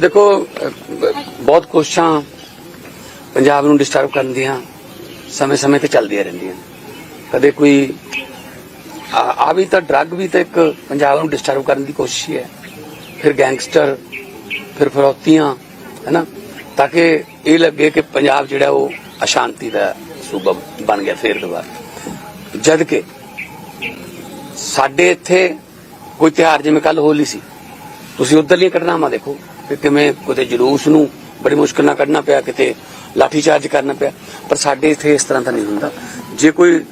ਦੇਖੋ, ਬਹੁਤ ਕੋਸ਼ਿਸ਼ਾਂ ਪੰਜਾਬ ਨੂੰ ਡਿਸਟਰਬ ਕਰਨ ਦੀਆਂ ਸਮੇਂ-ਸਮੇਂ ਤੇ ਚੱਲਦੀਆਂ ਰਹਿੰਦੀਆਂ। ਕਦੇ ਕੋਈ, ਆ ਵੀ ਤਾਂ ਡਰੱਗ ਵੀ ਤਾਂ ਇੱਕ ਪੰਜਾਬ ਨੂੰ ਡਿਸਟਰਬ ਕਰਨ ਦੀ ਕੋਸ਼ਿਸ਼ ਹੀ ਹੈ। ਫਿਰ ਗੈਂਗਸਟਰ ਫਿਰ ਫਰੌਤੀਆਂ, ਹੈਨਾ? ਤਾਂ ਕਿ ਇਹ ਲੱਗੇ ਕਿ ਪੰਜਾਬ ਜਿਹੜਾ ਉਹ ਅਸ਼ਾਂਤੀ ਦਾ ਸੂਬਾ ਬਣ ਗਿਆ ਫੇਰ ਦੁਬਾਰਾ। ਜਦ ਕਿ ਸਾਡੇ ਇੱਥੇ ਕੋਈ ਤਿਉਹਾਰ, ਜਿਵੇਂ ਕੱਲ ਹੋਲੀ ਸੀ ਤੁਸੀਂ ਉਧਰਲੀਆਂ ਘਟਨਾਵਾਂ ਦੇਖੋ ਕਿ ਕਿਵੇਂ ਕਿਤੇ ਜਲੂਸ ਨੂੰ ਬੜੀ ਮੁਸ਼ਕਲ ਨਾਲ ਕੱਢਣਾ ਪਿਆ, ਕਿਤੇ ਲਾਠੀ ਚਾਰਜ ਕਰਨਾ ਪਿਆ, ਪਰ ਸਾਡੇ ਇੱਥੇ ਇਸ ਤਰ੍ਹਾਂ ਦਾ ਨਹੀਂ ਹੁੰਦਾ। ਜੇ ਕੋਈ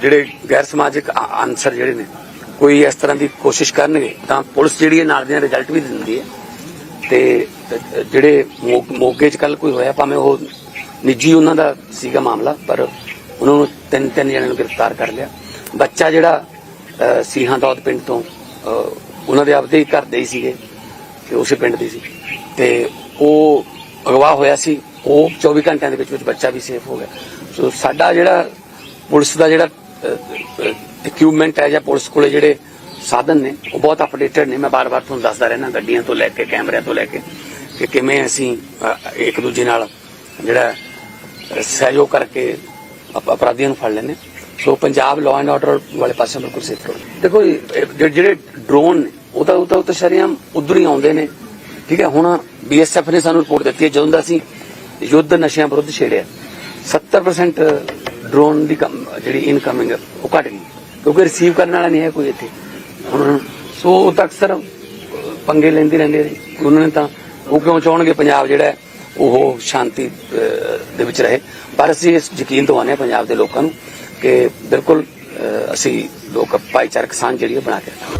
ਜਿਹੜੇ ਗੈਰ ਸਮਾਜਿਕ ਅ- ਅਨਸਰ ਜਿਹੜੇ ਨੇ, ਕੋਈ ਇਸ ਤਰ੍ਹਾਂ ਦੀ ਕੋਸ਼ਿਸ਼ ਕਰਨਗੇ, ਤਾਂ ਪੁਲਿਸ ਜਿਹੜੀ ਹੈ ਨਾਲ ਦੀਆਂ ਰਿਜ਼ਲਟ ਵੀ ਦਿੰਦੀ ਹੈ। ਤੇ ਜਿਹੜੇ ਮੋ- ਮੋਗੇ ਚ ਕੱਲ ਕੋਈ ਹੋਇਆ, ਭਾਵੇਂ ਉਹ ਨਿੱਜੀ ਉਹਨਾਂ ਦਾ ਸੀਗਾ ਮਾਮਲਾ, ਪਰ ਉਹਨਾਂ ਨੂੰ ਤਿੰਨ ਤਿੰਨ ਜਣਿਆਂ ਨੂੰ ਗ੍ਰਿਫਤਾਰ ਕਰ ਲਿਆ। ਬੱਚਾ ਜਿਹੜਾ ਸੀਹਾਂ ਦੌਦ ਪਿੰਡ ਤੋਂ ਉਹਨਾਂ ਦੇ ਆਪਦੇ ਹੀ ਘਰ ਦੇ ਹੀ ਸੀਗੇ ਤੇ ਉਸੇ ਪਿੰਡ ਦੇ ਸੀ। ਤੇ ਉਹ ਅਗਵਾ ਹੋਇਆ ਸੀ। ਉਹ 24 ਘੰਟਿਆਂ ਦੇ ਵਿੱਚ ਵਿੱਚ ਬੱਚਾ ਵੀ ਸੇਫ ਹੋ ਗਿਆ। ਸੋ ਸਾਡਾ ਜਿਹੜਾ ਪੁਲਿਸ ਦਾ ਜਿਹੜਾ ਇਕਵਿਪਮੈਂਟ ਹੈ ਜਾਂ ਪੁਲਿਸ ਕੋਲੇ ਜਿਹੜੇ ਸਾਧਨ ਨੇ ਉਹ ਬਹੁਤ ਅਪਡੇਟਡ ਨੇ। ਮੈਂ ਬਾਰ-ਬਾਰ ਤੁਹਾਨੂੰ ਦੱਸਦਾ ਰਹਿਣਾ ਗੱਡੀਆਂ ਤੋਂ ਲੈ ਕੇ ਕੈਮਰਿਆਂ ਤੋਂ ਲੈ ਕੇ ਕਿ ਕਿਵੇਂ ਅਸੀਂ ਇੱਕ ਦੂਜੇ ਨਾਲ ਜਿਹੜਾ ਸਹਿਯੋਗ ਕਰਕੇ ਅਪਰਾਧੀਆਂ ਨੂੰ ਫੜ ਲੈਂਦੇ so Punjab law and order ਵਾਲੇ ਪਾਸੇ ਬਿਲਕੁਲ ਸੇਫ ਰਹੋ। ਦੇਖੋ ਜੀ, ਜਿਹੜੇ ਡਰੋਨ ਨੇ ਉਹ ਤਾਂ ਉਹ ਤਾਂ ਉਹ ਤਾਂ ਉਧਰ ਹੀ ਆਉਂਦੇ ਨੇ। ਠੀਕ ਹੈ, ਹੁਣ ਬੀਐਸਐਫ ਨੇ ਸਾਨੂੰ ਰਿਪੋਰਟ ਦਿੱਤੀ ਹੈ, ਜਦੋਂ ਦਾ ਅਸੀਂ ਯੁੱਧ ਨਸ਼ਿਆਂ ਵਿਰੁੱਧ ਛੇੜਿਆ। 70% ਡਰੋਨ ਦੀ ਜਿਹੜੀ ਇਨਕਮਿੰਗ ਉਹ ਘਟ ਗਈ। ਕਿਉਂਕਿ ਰਿਸੀਵ ਕਰਨ ਵਾਲਾ ਨਹੀਂ ਹੈ ਕੋਈ ਇੱਥੇ। ਹੁਣ ਸੋ ਉਹ ਤਾਂ ਅਕਸਰ ਪੰਗੇ ਲੈਂਦੇ ਰਹਿੰਦੇ ਨੇ। ਉਹਨਾਂ ਨੇ ਤਾਂ ਉਹ ਕਿਉਂ ਚਾਹਣਗੇ ਪੰਜਾਬ ਜਿਹੜਾ ਉਹ ਸ਼ਾਂਤੀ ਦੇ ਵਿੱਚ ਰਹੇ। ਪਰ ਅਸੀਂ ਇਸ ਯਕੀਨ ਦਵਾਉਂਦੇ ਹਾਂ ਪੰਜਾਬ ਦੇ ਲੋਕਾਂ ਨੂੰ ਕਿ ਬਿਲਕੁਲ ਅਸੀਂ ਲੋਕ ਭਾਈਚਾਰਕ ਸਾਂਝ ਜਿਹੜੀ ਹੈ ਬਣਾ ਕੇ ਰੱਖਾਂਗੇ।